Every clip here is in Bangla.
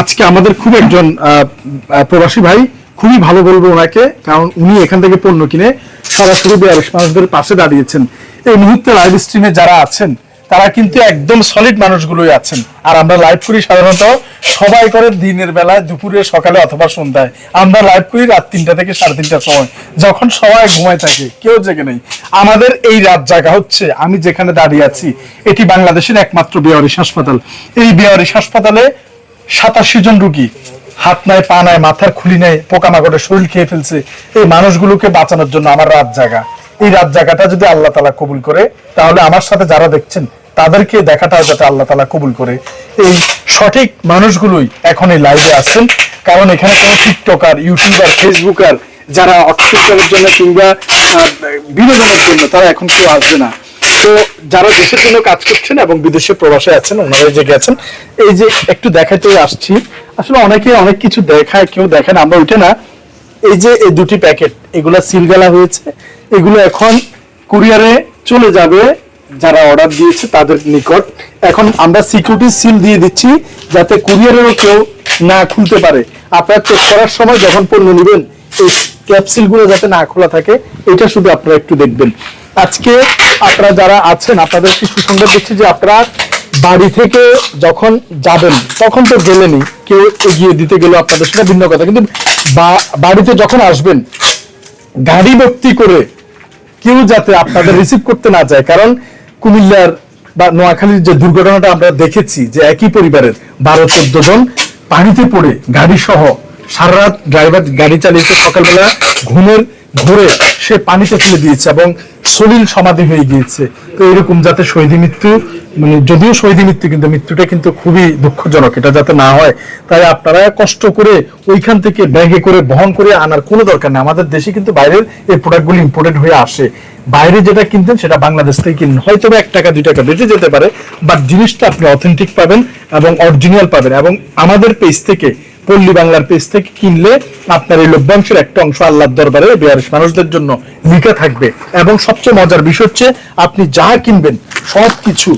আজকে আমাদের খুব একজন প্রবাসী ভাই, খুবই ভালো বলব ওনাকে, কারণ উনি এখান থেকে পণ্য কিনে সরাসরি মানুষদের পাশে দাঁড়িয়েছেন। এই মুহূর্তে লাইভ স্ট্রিমে যারা আছেন, তারা কিন্তু একদম সলিড মানুষগুলোই আছেন। আর আমরা লাইভ করি সাধারণত সবাই করে দিনের বেলায়, দুপুরে, সকালে অথবা সন্ধ্যায়। আমরা লাইভ করি রাত তিনটা থেকে সাড়ে তিনটার সময়। যখন সবাই ঘুমায় থাকে, কেউ জেগে নেই। আমাদের এই রাত জায়গা হচ্ছে, আমি যেখানে দাঁড়িয়ে আছি, এটি বাংলাদেশের একমাত্র বেয়ারিশ হাসপাতাল। এই বেয়ারিশ হাসপাতালে সাতাশি জন রুগী, হাত নাই, পা নাই, মাথার খুলি নাই, পোকামাকড়ের শরীর খেয়ে ফেলছে। এই মানুষগুলোকে বাঁচানোর জন্য আমার রাত জায়গা এই রাত জায়গাটা যদি আল্লাহ তালা কবুল করে, তাহলে আমার সাথে যারা দেখছেন তাদেরকে দেখাটা যাতে আল্লাহ তালা কবুল করে। এই সঠিক মানুষগুলোই এখন এই লাইভে আছেন। কারণ এখানে কোনো টিকটকার ইউটিউবার ফেসবুকার যারা অর্থ উপার্জনের জন্য কিংবা বিনোদনের জন্য তারা এখন কেউ আসবে না। তো যারা দেশের জন্য কাজ করছেন এবং বিদেশে প্রবাসে আছেন ওনারা যে গেছেন এই যে একটু দেখাতে আসছি। আসলে অনেকে অনেক কিছু দেখায়, কেউ দেখেন আমরা ওইটা না। এই যে এই দুটি প্যাকেট, এগুলা সিলগালা হয়েছে। এগুলো এখন কুরিয়ারে চলে যাবে। যারা অর্ডার দিয়েছে তাদের নিকট। এখন আমরা সিকিউরিটি সিল দিয়ে দিচ্ছি যাতে কুরিয়ারেরও কেউ না খুলতে পারে। আপনারা চেক করার সময় যখন পণ্য নেবেন, এই ক্যাপসিলগুলো যাতে না খোলা থাকে, এটা শুধু আপনারা একটু দেখবেন। আজকে আপনারা যারা আছেন, আপনাদেরকে সুসংবাদ দিচ্ছি যে আপনারা বাড়ি থেকে যখন যাবেন, তখন তো গেলেনি কেউ এগিয়ে দিতে গেল আপনাদের সেটা ভিন্ন কথা। কিন্তু বাড়িতে যখন আসবেন, গাড়ি ভর্তি করে কেউ যাতে আপনাদের রিসিভ করতে না যায়। কারণ কুমিল্লার বা নোয়াখালীর যে দুর্ঘটনাটা আমরা দেখেছি, যে একই পরিবারের বারো চোদ্দ জন পানিতে পড়ে গাড়ি সহ সারা রাত ড্রাইভার গাড়ি চালিয়েছে সকালবেলা, ঘুমের ঘুরে সে পানিতে ফেলে দিয়েছে এবং সলিল সমাধি হয়ে গিয়েছে। তো এরকম যাতে শহীদ মৃত্যু মানে যদিও শহীদ মৃত্যু, কিন্তু মৃত্যুটা কিন্তু খুবই দুঃখজনক, এটা যাতে না হয়। তাই আপনারা কষ্ট করে ওইখান থেকে ব্যাগে করে বহন করে আনার কোনো দরকার নেই। আমাদের দেশে কিন্তু বাইরের এই প্রোডাক্টগুলো ইম্পোর্টেড হয়ে আসে। বাইরে যেটা কিনতেন সেটা বাংলাদেশ থেকে কিনুন হয়তো এক টাকা, দুই টাকা বেঁচে যেতে পারে বাট জিনিসটা আপনি অথেন্টিক পাবেন এবং অরিজিনাল পাবেন এবং আমাদের পেজ থেকে পল্লী বাংলার পেজ থেকে কিনলে আপনার এই লভ্যাংশের একটা অংশ আল্লাহর দরবারে বেয়ারিশ মানুষদের জন্য লিখা থাকবে। এবং সবচেয়ে মজার বিষয় হচ্ছে, আপনি যা কিনবেন সব কিছু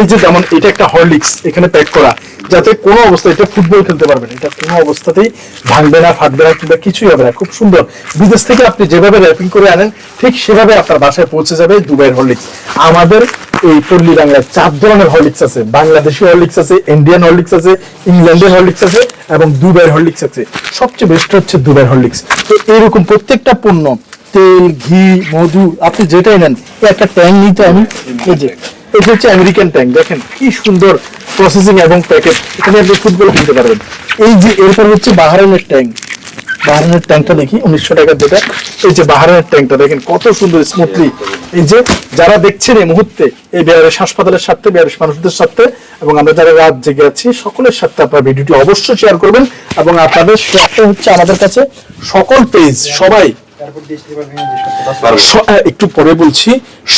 এই যে যেমন এটা একটা হরলিক্স, এখানে প্যাক করা, যাতে কোনো অবস্থায় এটা ফুটবল খেলতে পারবেন। এটা কোনো অবস্থাতেই ভাঙবে না, ফাটবে না কিংবা কিছুই হবে না, খুব সুন্দর। বিদেশ থেকে আপনি যেভাবে র্যাপিং করে আনেন, ঠিক সেভাবে আপনার বাসায় পৌঁছে যাবে দুবাইয়ের হরলিক্স। আমাদের এই পল্লী বাংলায় চার ধরনের হরলিক্স আছে। বাংলাদেশি হরলিক্স আছে, ইন্ডিয়ান হরলিক্স আছে, ইংল্যান্ডের হরলিক্স আছে এবং দুবাইয়ের হরলিক্স আছে। সবচেয়ে বেস্ট হচ্ছে দুবাইয়ের হরলিক্স। তো এরকম প্রত্যেকটা পণ্য, তেল, ঘি, মধু, আপনি যেটাই নেন একটা ট্যাঙ্ক নিতে আমি এই যে এটা হচ্ছে আমেরিকান ট্যাঙ্ক দেখেন কি সুন্দর প্রসেসিং এবং প্যাকেট এখানে আপনি ফুটবল কিনতে পারবেন। এই যে, এরপর হচ্ছে বাহারানের ট্যাঙ্ক বাহারানের ট্যাঙ্কটা দেখি, উনিশশো টাকার যেটা। এই যে বাহারানের ট্যাঙ্কটা দেখেন, কত সুন্দর স্মুথলি এই যে যারা দেখছেন এই মুহূর্তে, এই বেয়ারিশ হাসপাতালের সাথে বেয়ারিশ মানুষদের সাথে এবং আমরা যারা রাত জেগে আছি, সকলের সাথে আপনার ভিডিওটি অবশ্যই শেয়ার করবেন, এবং আপনাদের শেয়ারটা হচ্ছে আমাদের কাছে সকল পেজ সবাই। একটু পরে বলছি,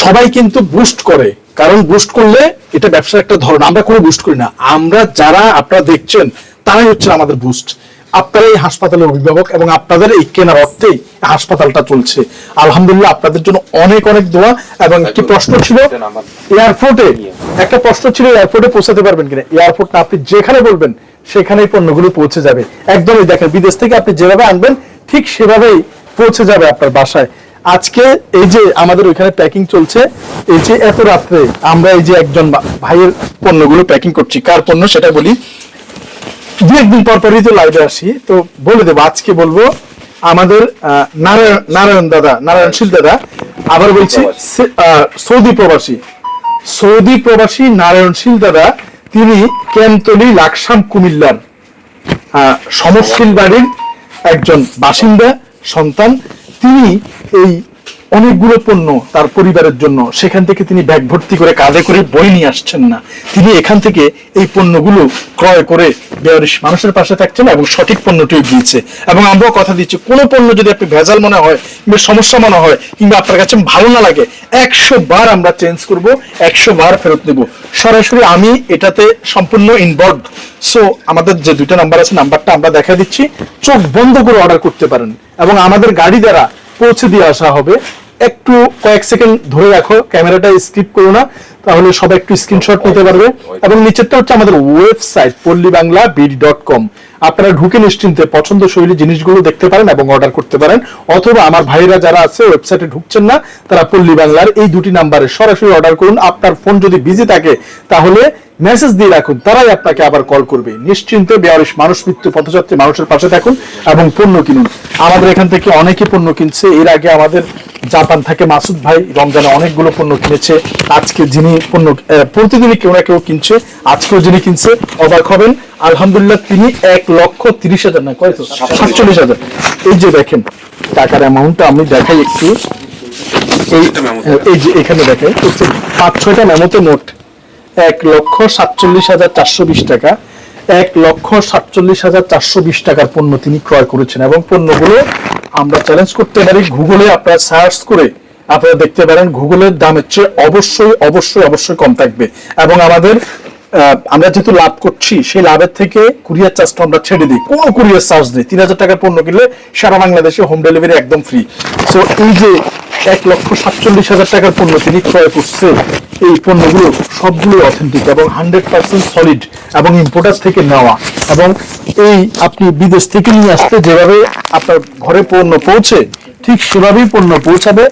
সবাই কিন্তু বুস্ট করে। কারণ বুস্ট করলে এটা ব্যবসার একটা ধরন, আমরা কোনো বুস্ট করি না। আমরা যারা আপনারা দেখছেন, তারাই হচ্ছে আমাদের বুস্ট আপনারা এই হাসপাতালের অভিভাবক এবং আপনাদের এই কেনার অর্থেই হাসপাতালটা চলছে। আলহামদুলিল্লাহ আপনাদের জন্য অনেক অনেক দোয়া এবং একটি প্রশ্ন ছিল এয়ারপোর্টে একটা প্রশ্ন ছিল এয়ারপোর্টে পৌঁছাতে পারবেন কিনা? এয়ারপোর্ট না আপনি যেখানে বলবেন সেখানেই পণ্যগুলো পৌঁছে যাবে। একদমই দেখেন বিদেশ থেকে আপনি যেভাবে আনবেন ঠিক সেভাবেই পৌঁছে যাবে আপনার বাসায়। আজকে এই যে আমাদের ওইখানে প্যাকিং চলছে এই যে এত রাত্রে আমরা এই যে একজন ভাইয়ের পণ্যগুলো প্যাকিং করছি কার পণ্য সেটা বলি। দু একদিন পর পরই তো লাইভে আসি তো বলে দেবো আজকে বলব আমাদের নারায়ণ নারায়ণ দাদা নারায়ণশীল দাদা আবার বলছি সৌদি প্রবাসী। সৌদি প্রবাসী নারায়ণশীল দাদা তিনি ক্যামতলি লাকসাম কুমিল্লার আহ, সমরশীল বাড়ির একজন বাসিন্দা সন্তান। তিনি এই অনেকগুলো পণ্য তার পরিবারের জন্য। সেখান থেকে তিনি ব্যাগ ভর্তি করে কাঁধে করে বই নিয়ে আসছেন না। তিনি এখান থেকে এই পণ্যগুলো ক্রয় করে মানুষের পাশে থাকছেন এবং সঠিক পণ্যটিও দিয়েছে এবং আমরাও কথা দিচ্ছি, কোনো পণ্য যদি আপনি ভেজাল মনে হয়, কিংবা সমস্যা মনে হয়, কিংবা আপনার কাছে ভালো না লাগে, একশো বার আমরা চেঞ্জ করব, একশো বার ফেরত নেব। সরাসরি আমি এটাতে সম্পূর্ণ ইনভলভ সো আমাদের যে দুইটা নাম্বার আছে নাম্বারটা আমরা দেখা দিচ্ছি। চোখ বন্ধ করে অর্ডার করতে পারেন। এবং আমাদের গাড়ি দ্বারা পৌঁছে দিয়ে আসা হবে। একটু কয়েক সেকেন্ড ধরে রাখো, ক্যামেরাটা স্কিপ করো না, তাহলে সবাই একটু স্ক্রিনশট নিতে পারবে। এবং নিচেরটা হচ্ছে আমাদের ওয়েবসাইট পল্লী বাংলা বিডি ডট কম আপনারা ঢুকে নিশ্চিন্তে পছন্দশৈলী জিনিসগুলো দেখতে পারেন এবং অর্ডার করতে পারেন। অথবা আমার ভাইরা যারা আছে ওয়েবসাইটে ঢুকছেন না, তারা পল্লী বাংলার এই দুটি নাম্বারে সরাসরি অর্ডার করুন। আপনার ফোন যদি বিজি থাকে, তাহলে মেসেজ দিয়ে রাখুন, তারাই আপনাকে আবার কল করবে। নিশ্চিন্তে বেয়ারিশ মানুষ মৃত্যু পথযাত্রী মানুষের পাশে থাকুন এবং পণ্য কিনুন। আমাদের এখান থেকে অনেকে পণ্য কিনছে। এর আগে আমাদের জাপান থেকে মাসুদ ভাই রমজানে অনেকগুলো পণ্য কিনেছে। আজকে যিনি পণ্য প্রতিদিনই কেউ না কেউ কিনছে। আজকেও যিনি কিনছে, অবাক হবেন। আলহামদুলিল্লাহ, তিনি এক লক্ষ তিরিশ হাজার না, কয় তো? সাতচল্লিশ হাজার। এই যে দেখেন, টাকার অ্যামাউন্টটা আমি দেখাই একটু। এই যে এখানে দেখেন পাঁচ ছয়টা মেমোতে মোট এক লক্ষ সাতচল্লিশ হাজার চারশো বিশ টাকা। এক লক্ষ সাতচল্লিশ হাজার চারশো বিশ টাকার পণ্য তিনি ক্রয় করেছেন এবং পণ্যগুলো আমরা চ্যালেঞ্জ করতে পারি গুগলে আপনারা সার্চ করে আপনারা দেখতে পারেন গুগলের দামের চেয়ে অবশ্যই অবশ্যই অবশ্যই কম থাকবে। এবং আমাদের আমরা যেহেতু লাভ করছি, সেই লাভের থেকে কুরিয়ার চার্জটা আমরা ছেড়ে দিই। কোনো কুরিয়ার চার্জ নেই। তিন হাজার টাকার পণ্য কিনলে সারা বাংলাদেশে হোম ডেলিভারি একদম ফ্রি সো এই যে এক লক্ষ সাতচল্লিশ হাজার টাকার পণ্য তিনি ক্রয় করছে, এই পণ্যগুলো সবগুলো অথেন্টিক এবং হান্ড্রেড পার্সেন্ট সলিড এবং ইম্পোর্টার থেকে নেওয়া। এবং এই আপনি বিদেশ থেকে নিয়ে আসতে যেভাবে আপনার ঘরে পণ্য পৌঁছে, ঠিক সেভাবেই পণ্য পৌঁছাবে,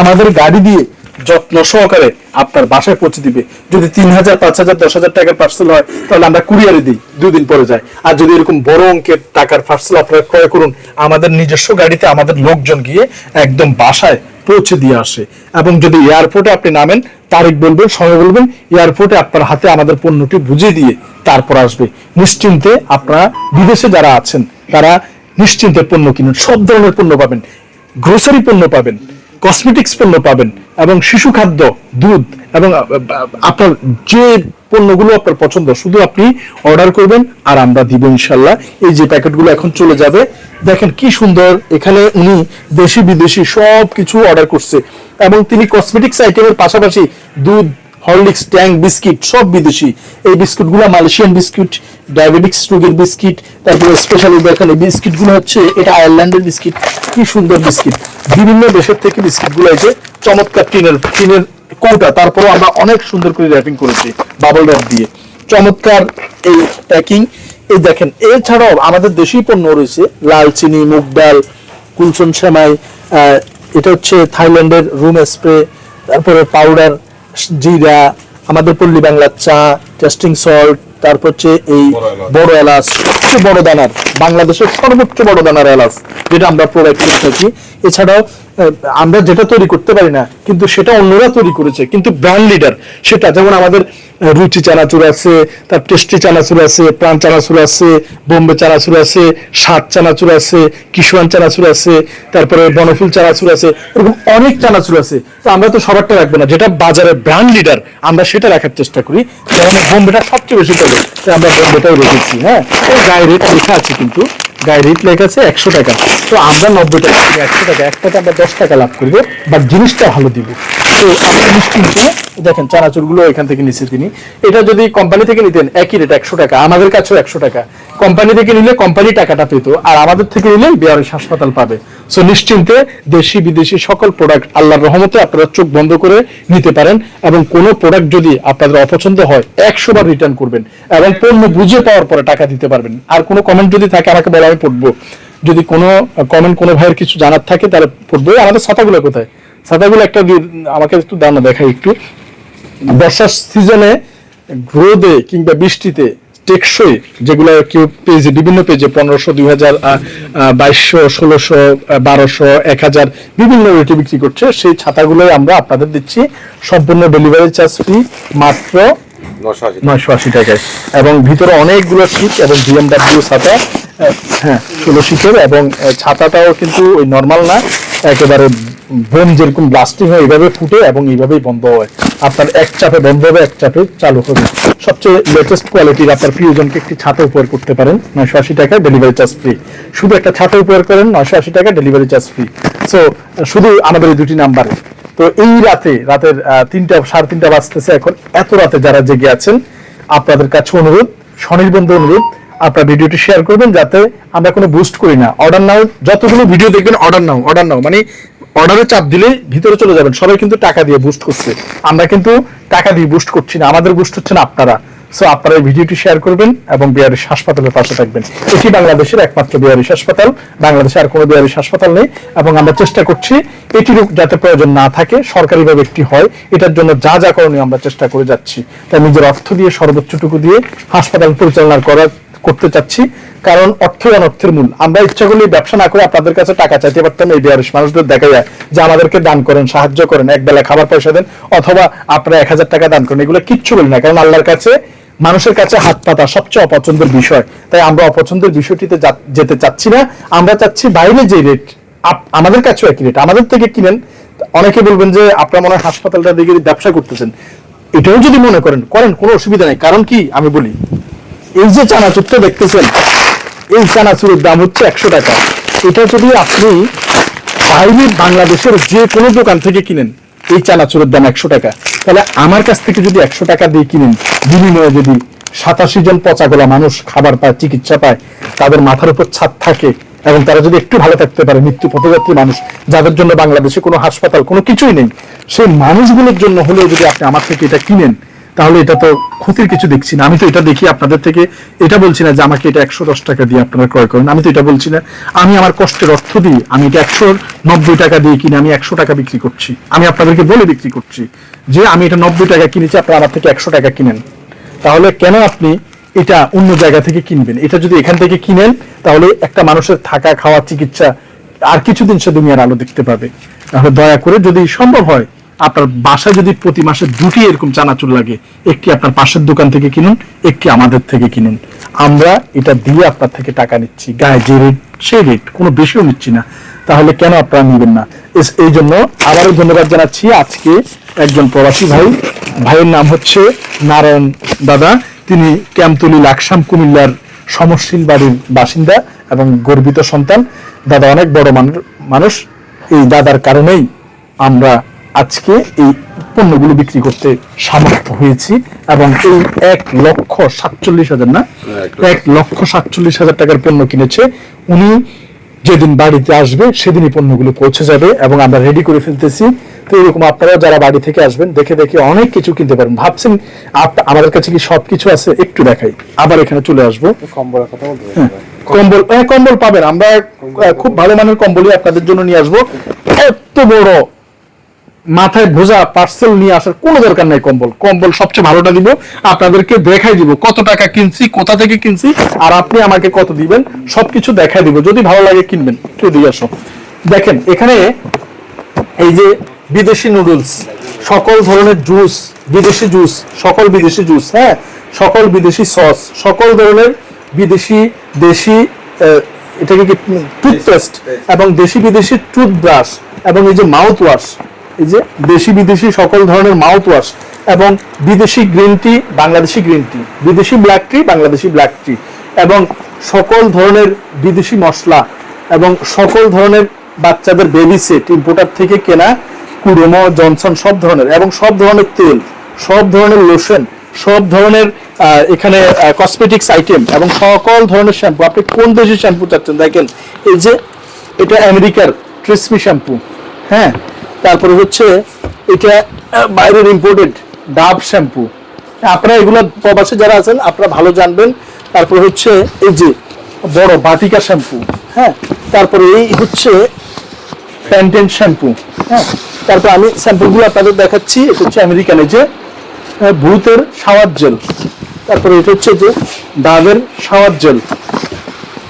আমাদের গাড়ি দিয়ে যত্ন সহকারে আপনার বাসায় পৌঁছে দিবে। যদি তিন হাজার, পাঁচ হাজার, দশ হাজার টাকার পার্সেল হয়, তাহলে আমরা কুরিয়ারে দিই দুদিন পরে যায়। আর যদি এরকম বড় অঙ্কের টাকার পার্সেল আপনারা ক্রয় করুন, আমাদের নিজস্ব গাড়িতে আমাদের লোকজন গিয়ে একদম বাসায় পৌঁছে দিয়ে আসে। এবং যদি এয়ারপোর্টে আপনি নামেন, তারিখ বলবেন, সময় বলবেন এয়ারপোর্টে আপনার হাতে আমাদের পণ্যটি বুঝিয়ে দিয়ে তারপর আসবে। নিশ্চিন্তে আপনারা বিদেশে যারা আছেন, তারা নিশ্চিন্তে পণ্য কিনুন। সব ধরনের পণ্য পাবেন। গ্রোসারি পণ্য পাবেন। কসমেটিক্স পণ্য পাবেন এবং শিশু খাদ্য, দুধ এবং আপনার যে পণ্যগুলো আপনার পছন্দ, শুধু আপনি অর্ডার করবেন আর আমরা দিব ইনশাল্লাহ। এই যে প্যাকেটগুলো এখন চলে যাবে, দেখেন কি সুন্দর, এখানে উনি দেশি, বিদেশি সব কিছু অর্ডার করছে এবং তিনি কসমেটিক্স আইটেমের পাশাপাশি দুধ হরলিক্স ট্যাং বিস্কিট সব বিদেশি। এই বিস্কুটগুলো মালয়েশিয়ান বিস্কিট ডায়াবেটিক্স রোগের বিস্কিট, তারপরে স্পেশালি দেখেন বিস্কিটগুলো হচ্ছে, এটা আয়ারল্যান্ডের বিস্কিট, কি সুন্দর বিস্কিট। বিভিন্ন দেশের থেকে বিস্কিটগুলো যে চমৎকার টিনের টিনের কৌটা তারপরে আমরা অনেক সুন্দর করে র্যাপিং করেছি বাবল র্যাপ দিয়ে। চমৎকার এই প্যাকিং এই দেখেন, এছাড়াও আমাদের দেশি পণ্য রয়েছে, লাল চিনি, মুগ ডাল কুলসন সেমাই এটা হচ্ছে থাইল্যান্ডের রুম স্প্রে, তারপরে পাউডার জিরা, আমাদের পল্লী বাংলার চা টেস্টিং সল্ট তারপর হচ্ছে এই বড় এলাচ। সবচেয়ে বড় দানার বাংলাদেশের সর্বোচ্চ বড় দানার এলাচ যেটা আমরা প্রোভাইড করে থাকি। এছাড়াও আমরা যেটা তৈরি করতে পারি না, কিন্তু সেটা অন্যরা তৈরি করেছে। কিন্তু ব্র্যান্ড লিডার সেটা যেমন আমাদের রুচি চানাচুর আছে, তার টেস্টি চানাচুর আছে, প্রাণ চানাচুর আছে, বোম্বে চানাচুর আছে সাত চানাচুর আছে, কিশোয়ান চানাচুর আছে, তারপরে বনফুল চানাচুর আছে, এরকম অনেক চানাচুর আছে। তো আমরা তো সবারটা রাখব না, যেটা বাজারে ব্র্যান্ড লিডার আমরা সেটা রাখার চেষ্টা করি। যেমন বোম্বেটা সবচেয়ে বেশি চলে আমরা বোম্বেটাই রেখেছি হ্যাঁ? গায়ে রেট লেখা আছে কিন্তু। গায়ে রেট লেখা আছে একশো টাকা। তো আমরা নব্বই টাকা একশো টাকা, একটাতে আমরা দশ টাকা লাভ করব বাট জিনিসটা ভালো দিব। তো আমরা নিশ্চিন্তে দেখেন, চানাচুরগুলো এখান থেকে নিচ্ছে তিনি। এটা যদি কোম্পানি থেকে নিতেন, একই রেট একশো টাকা। আমাদের কাছেও একশো টাকা। কোম্পানি থেকে নিলে কোম্পানি টাকাটা পেতো, আর আমাদের থেকে নিলে বিহারের হাসপাতাল পাবে। সো নিশ্চিন্তে দেশি, বিদেশি সকল প্রোডাক্ট আল্লাহর রহমতে আপনারা চোখ বন্ধ করে নিতে পারেন, এবং কোনো প্রোডাক্ট যদি আপনাদের অপছন্দ হয়, একশো বার রিটার্ন করবেন, এবং পণ্য বুঝে পাওয়ার পরে টাকা দিতে পারবেন। আর কোনো কমেন্ট যদি থাকে, আমাকে বলে, আমি পড়ব। যদি কোনো কমেন্ট কোনো ভাইয়ের কিছু জানার থাকে, তাহলে পড়ব। আমাদের ছাতাগুলো কোথায়? ছাতাগুলো একটা আমাকে একটু দানা দেখাই একটু। বর্ষার সিজনে রোদে কিংবা বৃষ্টিতে টেকসই যেগুলো কেউ পেজে বিভিন্ন পেজে পনেরোশো দুই হাজার বাইশশো ষোলোশো বারোশো এক হাজার বিভিন্ন রেটে বিক্রি করছে। সেই ছাতাগুলোই আমরা আপনাদের দিচ্ছি। সম্পূর্ণ ডেলিভারি চার্জ ফ্রি মাত্র নয়শো আশি টাকায়। এবং ভিতরে অনেকগুলো শীত এবং বিএমডাব্লিউ ছাতা হ্যাঁ ষোলো শীতের এবং ছাতাটাও কিন্তু ওই নর্মাল না একেবারে বোম যেরকম ব্লাস্টিং হয়, এইভাবে ফুটে এবং এইভাবেই বন্ধ হয়। আপনার এক চাপে বন্ধ হবে, এক চাপে চালু হবে। সবচেয়ে লেটেস্ট কোয়ালিটির আপনার প্রিয়জনকে একটি ছাতা উপহার করতে পারেন, নয়শো আশি টাকায় ডেলিভারি চার্জ ফ্রি শুধু একটা ছাতা উপহার করেন, নয়শো আশি টাকা ডেলিভারি চার্জ ফ্রি সো শুধু আমাদের এই দুটি নাম্বারে তো এই রাতে, রাতের তিনটা, সাড়ে তিনটা বাজতেছে এখন। এত রাতে যারা জেগে আছেন, আপনাদের কাছে অনুরোধ, স্বনির্বন্ধ অনুরোধ, আপনার ভিডিওটি শেয়ার করবেন যাতে আমরা কোনো বুস্ট করি না। অর্ডার নাও যতগুলো ভিডিও দেখবেন অর্ডার নাও অর্ডার নাও মানে অর্ডারে চাপ দিলেই ভিতরে চলে যাবেন। সবাই কিন্তু টাকা দিয়ে বুস্ট করছে। আমরা কিন্তু টাকা দিয়ে বুস্ট করছি না। আমাদের বুস্ট হচ্ছে না আপনারা। সো আপনারা এই ভিডিওটি শেয়ার করবেন এবং বিহারিস হাসপাতালের পাশে থাকবেন। এটি বাংলাদেশের একমাত্র বিহারিস হাসপাতাল। বাংলাদেশে আর কোনো বিহারিস হাসপাতাল নেই এবং আমরা চেষ্টা করছি এটির যাতে প্রয়োজন না থাকে, সরকারিভাবে একটি হয়। এটার জন্য যা যা করণীয় আমরা চেষ্টা করে যাচ্ছি। তাই নিজের অর্থ দিয়ে, সর্বোচ্চটুকু দিয়ে হাসপাতাল পরিচালনা করার করতে চাচ্ছি, কারণ অর্থ অনর্থের মূল। আমরা ইচ্ছা করলে ব্যবসা না করে আপনাদের কাছে টাকা চাইতে পারতাম এই বিহারিস মানুষদের দেখা যায় যে আমাদেরকে দান করেন, সাহায্য করেন, এক বেলা খাবার পয়সা দেন, অথবা আপনারা এক হাজার টাকা দান করেন। এগুলো কিচ্ছু বলি না, কারণ আল্লাহর কাছে, মানুষের কাছে হাত পাতা সবচেয়ে অপছন্দের বিষয়। তাই আমরা অপছন্দের বিষয়টিতে যেতে চাচ্ছি না। আমরা চাচ্ছি বাইরে যে রেট আমাদের কাছেও একই রেট আমাদের থেকে কিনেন। অনেকে বলবেন যে, আপনার মনে হয় হাসপাতালটা দিকে ব্যবসা করতেছেন। এটাও যদি মনে করেন করেন, কোনো অসুবিধা নেই। কারণ কি? আমি বলি এই যে চানাচুরটা দেখতেছেন, এই চানাচুরের দাম হচ্ছে একশো টাকা। এটা যদি আপনি বাইরে বাংলাদেশের যে কোনো দোকান থেকে কিনেন, এই চানাচুরের দাম একশো টাকা। তাহলে আমার কাছ থেকে যদি একশো টাকা দিয়ে কিনেন, বিনিময়ে যদি সাতাশি জন পচাগোলা মানুষ খাবার পায়, চিকিৎসা পায়, তাদের মাথার উপর ছাদ থাকে এবং তারা যদি একটু ভালো থাকতে পারে, মৃত্যু পথযাত্রী মানুষ, যাদের জন্য বাংলাদেশে কোনো হাসপাতাল কোনো কিছুই নেই, সেই মানুষগুলোর জন্য হলেও যদি আপনি আমার থেকে এটা কিনেন তাহলে এটা তো ক্ষতির কিছু দেখছি না। আমি তো এটা দেখি আপনাদের থেকে। এটা বলছি না যে আমাকে এটা একশো দশ টাকা দিয়ে আপনারা ক্রয় করেন। আমি তো এটা বলছি না। আমি আমার কষ্টের অর্থ দিয়ে আমি এটা একশো নব্বই টাকা দিয়ে কিনে আমি একশো টাকা বিক্রি করছি। আমি আপনাদেরকে বলে বিক্রি করছি যে আমি এটা নব্বই টাকা কিনেছি, আপনারা আমার থেকে একশো টাকা কিনেন। তাহলে কেন আপনি এটা অন্য জায়গা থেকে কিনবেন? এটা যদি এখান থেকে কিনেন, তাহলে একটা মানুষের থাকা, খাওয়া, চিকিৎসা আর কিছুদিন সে দুনিয়ার আলো দেখতে পাবে। তাহলে দয়া করে যদি সম্ভব হয় আপনার বাসায় যদি প্রতি মাসে দুটি এরকম চানাচুর লাগে, একটি আপনার পাশের দোকান থেকে কিনুন, একটি আমাদের থেকে কিনুন। আমরা এটা দিয়ে আপনার থেকে টাকা নিচ্ছি, গায়ে যে রেট সেই রেট কোনো বেশিও নিচ্ছি না। তাহলে কেন আপনারা নেবেন না? এই জন্য আবারও ধন্যবাদ জানাচ্ছি আজকে একজন প্রবাসী ভাই। ভাইয়ের নাম হচ্ছে নারায়ণ দাদা। তিনি ক্যামতলি লাকসাম কুমিল্লার সমরশীল বাড়ির বাসিন্দা এবং গর্বিত সন্তান। দাদা অনেক বড় মানুষ। এই দাদার কারণেই আমরা আজকে এই পণ্যগুলো বিক্রি করতে সামর্থ্য হয়েছি এবং এই এক লক্ষ সাতচল্লিশ হাজার না এক লক্ষ। সাতচল্লিশ হাজার টাকার পণ্য কিনেছে। উনি যেদিন বাড়িতে আসবে সেদিনই পণ্যগুলো পৌঁছে যাবে এবং আমরা রেডি করে ফেলতেছি। তো এরকম আপনারা যারা বাড়ি থেকে আসবেন দেখে দেখে অনেক কিছু কিনতে পারেন ভাবছেন আমাদের কাছে কি সব কিছু আছে? একটু দেখাই। আবার এখানে চলে আসব। কম্বলের কথা বলতে কম্বল হ্যাঁ কম্বল পাবেন। আমরা খুব ভালো মানের কম্বলই আপনাদের জন্য নিয়ে আসব। এত বড় মাথায় ভোজা পার্সেল নিয়ে আসার কোনো দরকার নাই কম্বল। কম্বল সবচেয়ে ভালোটা দিব, আপনাদেরকে দেখাই দিব কত টাকা কিনছি, কোথা থেকে কিনছি, আর আপনি আমাকে কত দিবেন, সবকিছু দেখাই দিব। যদি ভালো লাগে কিনবেন, একটু দিয়ে আসো। দেখেন, এখানে এই যে বিদেশি নুডলস সকল ধরনের জুস বিদেশি জুস সকল বিদেশি জুস হ্যাঁ? সকল বিদেশি সস সকল ধরনের বিদেশি, দেশি এটাকে কি টুথপেস্ট এবং দেশি বিদেশি টুথব্রাশ এবং এই যে মাউথ ওয়াশ এই যে দেশি বিদেশি সকল ধরনের মাউথ ওয়াশ এবং বিদেশি green tea Bangladeshi green tea বিদেশি black tea Bangladeshi black tea এবং সকল ধরনের বিদেশি মশলা এবং সকল ধরনের বাচ্চাদের বেবি সেট ইম্পোর্টার থেকে কেনা কুড়োমো, জনসন, সব ধরনের এবং সব ধরনের তেল, সব ধরনের লোশন সব ধরনের এখানে কসমেটিক্স আইটেম এবং সকল ধরনের শ্যাম্পু আপনি কোন দেশের শ্যাম্পু চাচ্ছেন? দেখেন, এই যে এটা আমেরিকার ট্রেসমি শ্যাম্পু হ্যাঁ? তারপরে হচ্ছে এটা বাইরের ইম্পোর্টেড ডাব শ্যাম্পু। আপনারা এগুলো প্রবাসে যারা আছেন, আপনারা ভালো জানবেন। তারপরে হচ্ছে এই যে বড় বাটিকা শ্যাম্পু হ্যাঁ? তারপরে এই হচ্ছে প্যান্টেন শ্যাম্পু হ্যাঁ? তারপর আমি স্যাম্পুলগুলো আপনাদের দেখাচ্ছি। এটা হচ্ছে আমেরিকান যে ভূতের শাওয়ার জেল। তারপরে এটা হচ্ছে যে ডাবের শাওয়ার জেল।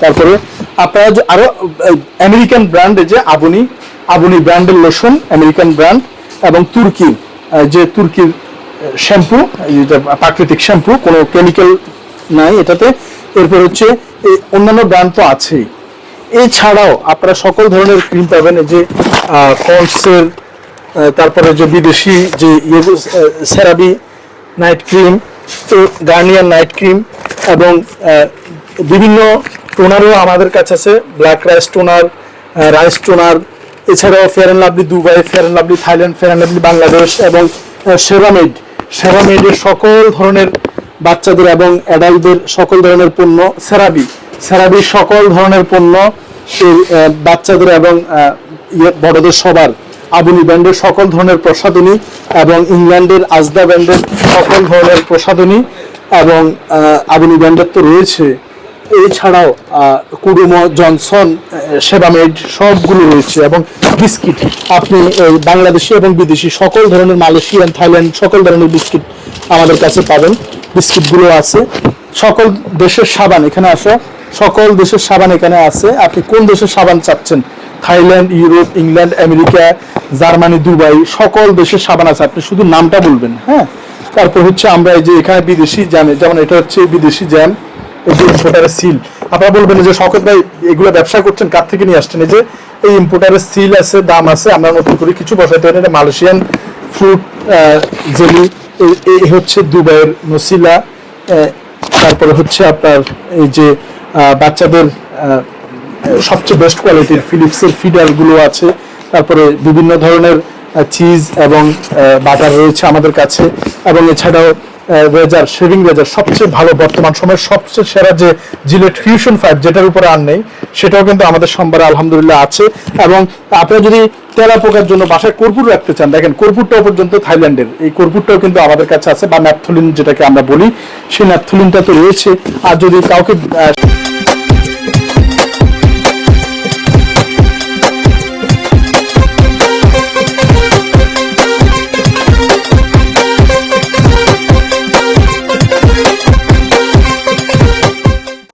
তারপরে আপনারা যে আরও আমেরিকান ব্র্যান্ড যে আবনি আবনি ব্র্যান্ডের লোশন আমেরিকান ব্র্যান্ড এবং তুর্কির আহ, যে তুর্কির শ্যাম্পু যেটা প্রাকৃতিক শ্যাম্পু কোনো কেমিক্যাল নাই এটাতে। এরপর হচ্ছে এই অন্যান্য ব্র্যান্ড তো আছেই। এছাড়াও আপনারা সকল ধরনের ক্রিম পাবেন যে পন্ডসের তারপরে যে বিদেশি যে সেরাবি নাইট ক্রিম তো গার্নিয়ার নাইট ক্রিম এবং বিভিন্ন টোনারও আমাদের কাছে আছে black rice toner rice toner এছাড়াও Fair and Lovely Dubai Fair and Lovely Thailand Fair and Lovely Bangladesh এবং সেরামেড সেরামেডের সকল ধরনের বাচ্চাদের এবং অ্যাডাল্টদের সকল ধরনের পণ্য সেরাবি সেরাবির সকল ধরনের পণ্য বাচ্চাদের এবং ইয়ে বড়দের সবার। আবুনি ব্যান্ডের সকল ধরনের প্রসাধনী এবং ইংল্যান্ডের আজদা ব্যান্ডের সকল ধরনের প্রসাধনী এবং আবুনি ব্যান্ডের তো রয়েছে। এছাড়াও কুডুমো, জনসন সেবামেড সবগুলো রয়েছে এবং বিস্কিট। আপনি বাংলাদেশি এবং বিদেশি সকল ধরনের, মালয়েশিয়ান, থাইল্যান্ড, সকল ধরনের বিস্কিট আমাদের কাছে পাবেন। বিস্কিটগুলো আছে। সকল দেশের সাবান, এখানে আসো। সকল দেশের সাবান এখানে আছে। আপনি কোন দেশের সাবান চাচ্ছেন? Thailand, Europe, England, America, Germany, Dubai, সকল দেশের সাবান আছে। আপনি শুধু নামটা বলবেন হ্যাঁ? তারপর হচ্ছে আমরা এই যে এখানে বিদেশি জ্যাম, যেমন এটা হচ্ছে বিদেশি জ্যাম। এই যে ইম্পোর্টারের সিল আপনারা বলবেন যে শকত ভাই, এগুলো ব্যবসা করছেন, কার থেকে নিয়ে আসছেন? এই যে এই ইম্পোর্টারের সিল আছে, দাম আছে, আমরা নতুন করে কিছু বসাতে পারি এটা মালয়েশিয়ান ফ্রুট জেলি, এই হচ্ছে দুবাইয়ের নসিলা তারপরে হচ্ছে আপনার এই যে বাচ্চাদের সবচেয়ে বেস্ট কোয়ালিটির ফিলিপসের ফিডারগুলো আছে। তারপরে বিভিন্ন ধরনের চিজ এবং বাটার রয়েছে আমাদের কাছে। এবং এছাড়াও রেজার, শেভিং রেজার, সবচেয়ে ভালো বর্তমান সময়ের সবচেয়ে সেরা যে জিলেট ফিউশন ফাইভ যেটার উপরে আর নেই, সেটাও কিন্তু আমাদের সম্বারে আলহামদুলিল্লাহ আছে। এবং আপনারা যদি তেলা পোকার জন্য বাসায় কর্পূর রাখতে চান, দেখেন কর্পূরটাও পর্যন্ত থাইল্যান্ডের, এই কর্পূরটাও কিন্তু আমাদের কাছে আছে, বা ন্যাপথলিন যেটাকে আমরা বলি, সেই ন্যাপথলিনটা তো রয়েছে। আর যদি কাউকে